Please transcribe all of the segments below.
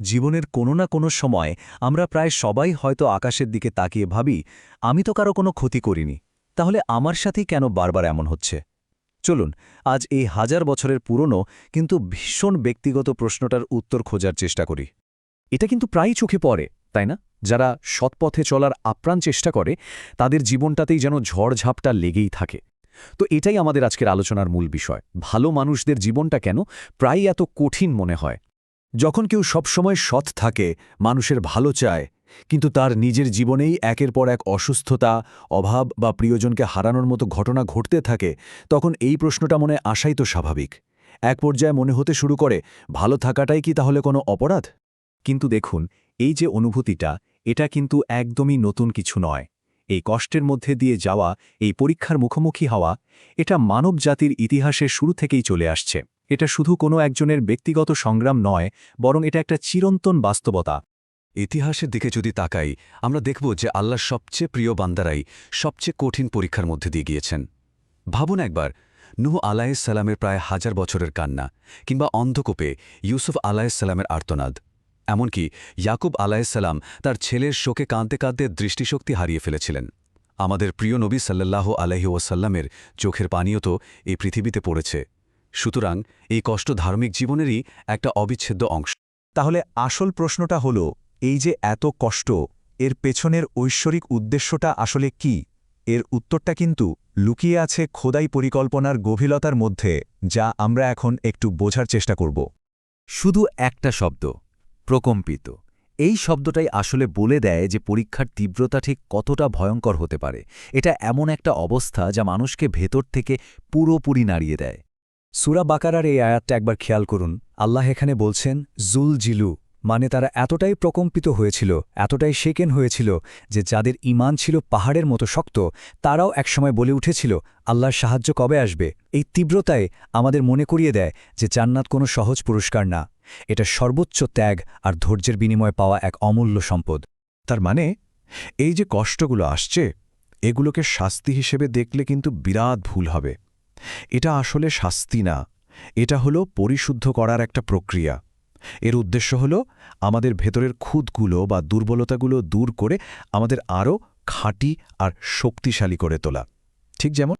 জীবনের কোনো না কোনো সময় আমরা প্রায় সবাই হয়তো আকাশের দিকে তাকিয়ে ভাবি, আমি তো কারও কোনো ক্ষতি করিনি, তাহলে আমার সাথেই কেন বারবার এমন হচ্ছে? চলুন, আজ এই হাজার বছরের পুরনো কিন্তু ভীষণ ব্যক্তিগত প্রশ্নটার উত্তর খোঁজার চেষ্টা করি। এটা কিন্তু প্রায়ই চোখে পড়ে, তাই না? যারা সৎপথে চলার আপ্রাণ চেষ্টা করে, তাদের জীবনটাতেই যেন ঝড়ঝাপটা লেগেই থাকে। তো এটাই আমাদের আজকের আলোচনার মূল বিষয়, ভালো মানুষদের জীবনটা কেন প্রায়ই এত কঠিন মনে হয়? যখন কেউ সবসময় সৎ থাকে, মানুষের ভালো চায়, কিন্তু তার নিজের জীবনেই একের পর এক অসুস্থতা, অভাব বা প্রিয়জনকে হারানোর মতো ঘটনা ঘটতে থাকে, তখন এই প্রশ্নটা মনে আসাই তো স্বাভাবিক। এক পর্যায়ে মনে হতে শুরু করে, ভালো থাকাটাই কি তাহলে কোনো অপরাধ? কিন্তু দেখুন, এই যে অনুভূতিটা, এটা কিন্তু একদমই নতুন কিছু নয়। এই কষ্টের মধ্যে দিয়ে যাওয়া, এই পরীক্ষার মুখোমুখি হওয়া, এটা মানব জাতির ইতিহাসের শুরু থেকেই চলে আসছে। এটা শুধু কোনো একজনের ব্যক্তিগত সংগ্রাম নয়, বরং এটা একটা চিরন্তন বাস্তবতা। ইতিহাসের দিকে যদি তাকাই, আমরা দেখব যে আল্লাহ সবচেয়ে প্রিয় বান্দারাই সবচেয়ে কঠিন পরীক্ষার মধ্যে দিয়ে গিয়েছেন। ভাবুন একবার, নুহ আলাইসাল্লামের প্রায় হাজার বছরের কান্না, কিংবা অন্ধকূপে ইউসুফ আলাইসাল্লামের আর্তনাদ। এমনকি ইয়াকুব আলাইসাল্লাম তার ছেলের শোকে কাঁদতে কাঁদতে দৃষ্টিশক্তি হারিয়ে ফেলেছিলেন। আমাদের প্রিয় নবী সাল্লাল্লাহু আলহি ওয়াসাল্লামের চোখের পানীয় তো এই পৃথিবীতে পড়েছে। সুতরাং এই কষ্ট ধার্মিক জীবনেরই একটা অবিচ্ছেদ্য অংশ। তাহলে আসল প্রশ্নটা হল, এই যে এত কষ্ট, এর পেছনের ঐশ্বরিক উদ্দেশ্যটা আসলে কি? এর উত্তরটা কিন্তু লুকিয়ে আছে খোদাই পরিকল্পনার গভীরতার মধ্যে, যা আমরা এখন একটু বোঝার চেষ্টা করব। শুধু একটা শব্দ, প্রকম্পিত। এই শব্দটাই আসলে বলে দেয় যে পরীক্ষার তীব্রতা ঠিক কতটা ভয়ঙ্কর হতে পারে। এটা এমন একটা অবস্থা যা মানুষকে ভেতর থেকে পুরোপুরি নাড়িয়ে দেয়। সুরা বাকারার এই আয়াতটা একবার খেয়াল করুন। আল্লাহ এখানে বলছেন, জুল জিলু মানে তারা এতটাই প্রকম্পিত হয়েছিল, এতটাই শেকেন হয়েছিল, যে যাদের ইমান ছিল পাহাড়ের মতো শক্ত, তারাও একসময় বলে উঠেছিল, আল্লাহর সাহায্য কবে আসবে? এই তীব্রতায় আমাদের মনে করিয়ে দেয় যে জান্নাত কোনো সহজ পুরস্কার না। এটা সর্বোচ্চ ত্যাগ আর ধৈর্যের বিনিময়ে পাওয়া এক অমূল্য সম্পদ। তার মানে এই যে কষ্টগুলো আসছে, এগুলোকে শাস্তি হিসেবে দেখলে কিন্তু বিরাট ভুল হবে। এটা আসলে শাস্তি না। এটা হলো পরিশুদ্ধ করার একটা প্রক্রিয়া। এর উদ্দেশ্য হল আমাদের ভেতরের খুদগুলো বা দুর্বলতাগুলো দূর করে আমাদের আরও খাঁটি আর শক্তিশালী করে তোলা। ঠিক যেমন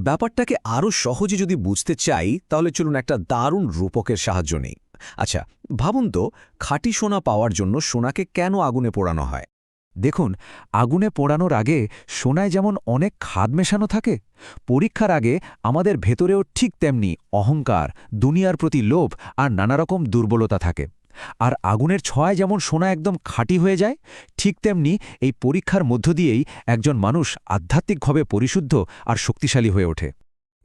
ব্যাপারটাকে আরও সহজে যদি বুঝতে চাই, তাহলে চলুন একটা দারুণ রূপকের সাহায্য নেই। আচ্ছা ভাবুন তো, খাঁটি সোনা পাওয়ার জন্য সোনাকে কেন আগুনে পোড়ানো হয়? দেখুন, আগুনে পোড়ানোর আগে সোনায় যেমন অনেক খাদ মেশানো থাকে, পরীক্ষার আগে আমাদের ভেতরেও ঠিক তেমনি অহংকার, দুনিয়ার প্রতি লোভ আর নানারকম দুর্বলতা থাকে। আর আগুনের ছয় যেমন সোনা একদম খাঁটি হয়ে যায়, ঠিক তেমনি এই পরীক্ষার মধ্য দিয়েই একজন মানুষ আধ্যাত্মিকভাবে পরিশুদ্ধ আর শক্তিশালী হয়ে ওঠে।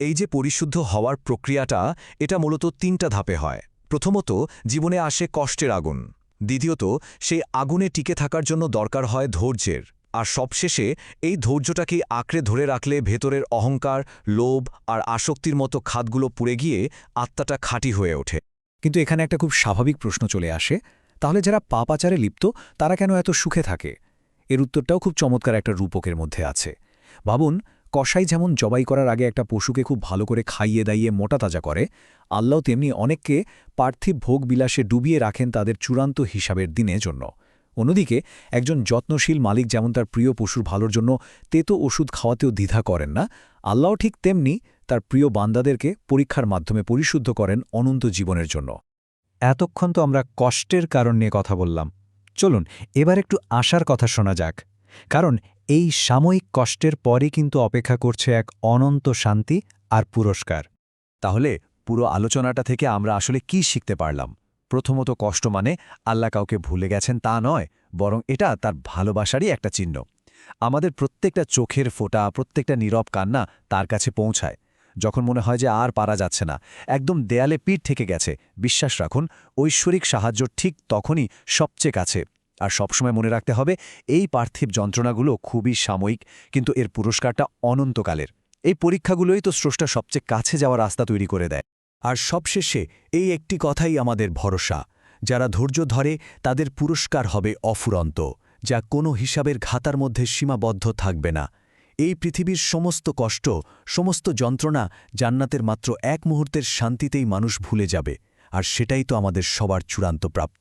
এই যে পরিশুদ্ধ হওয়ার প্রক্রিয়াটা, এটা মূলত তিনটা ধাপে হয়। প্রথমত, জীবনে আসে কষ্টের আগুন। দ্বিতীয়ত সেই আগুনে টিকে থাকার জন্য দরকার হয় ধৈর্যের, আর সবশেষে এই ধৈর্যটাকে আঁকড়ে ধরে রাখলে ভেতরের অহংকার, লোভ আর আসক্তির মতো খাতগুলো পুড়ে গিয়ে আত্মাটা খাঁটি হয়ে ওঠে। কিন্তু এখানে একটা খুব স্বাভাবিক প্রশ্ন চলে আসে, তাহলে যারা পাপাচারে লিপ্ত, তারা কেন এত সুখে থাকে? এর উত্তরটাও খুব চমৎকার একটা রূপকের মধ্যে আছে। ভাবুন কসাই যেমন জবাই করার আগে একটা পশুকে খুব ভালো করে খাইয়ে দাইয়ে মোটা তাজা করে, আল্লাহ তেমনি অনেককে পার্থিব ভোগ বিলাসে ডুবিয়ে রাখেন তাদের চূড়ান্ত হিসাবের দিনের জন্য। অন্যদিকে একজন যত্নশীল মালিক যেমন তার প্রিয় পশুর ভালোর জন্য তেতো ওষুধ খাওয়াতেও দ্বিধা করেন না আল্লাহ ঠিক তেমনি তার প্রিয় বান্দাদেরকে পরীক্ষার মাধ্যমে পরিশুদ্ধ করেন অনন্ত জীবনের জন্য। এতক্ষণ তো আমরা কষ্টের কারণ নিয়ে কথা বললাম। চলুন, এবার একটু আশার কথা শোনা যাক। কারণ এই সাময়িক কষ্টের পরই কিন্তু অপেক্ষা করছে এক অনন্ত শান্তি আর পুরস্কার। তাহলে পুরো আলোচনাটা থেকে আমরা আসলে কি শিখতে পারলাম? প্রথমত কষ্ট মানে আল্লাহ কাউকে ভুলে গেছেন তা নয়, বরং এটা তার ভালোবাসারই একটা চিহ্ন। আমাদের প্রত্যেকটা চোখের ফোঁটা, প্রত্যেকটা নীরব কান্না তার কাছে পৌঁছায়। যখন মনে হয় যে আর পারা যাচ্ছে না, একদম দেয়ালে পিঠ থেকে গেছে, বিশ্বাস রাখুন, ঐশ্বরিক সাহায্য ঠিক তখনই সবচেয়ে কাছে। আর সবসময় মনে রাখতে হবে, এই পার্থিব যন্ত্রণাগুলো খুবই সাময়িক, কিন্তু এর পুরস্কারটা অনন্তকালের। এই পরীক্ষাগুলোই তো স্রষ্টা সবচেয়ে কাছে যাওয়ার রাস্তা তৈরি করে দেয়। আর সবশেষে এই একটি কথাই আমাদের ভরসা, যারা ধৈর্য ধরে তাদের পুরস্কার হবে অফুরন্ত, যা কোনো হিসাবের ঘাতার মধ্যে সীমাবদ্ধ থাকবে না। এই পৃথিবীর সমস্ত কষ্ট, সমস্ত যন্ত্রণা জান্নাতের মাত্র এক মুহূর্তের শান্তিতেই মানুষ ভুলে যাবে, আর সেটাই তো আমাদের সবার চূড়ান্ত প্রাপ্ত।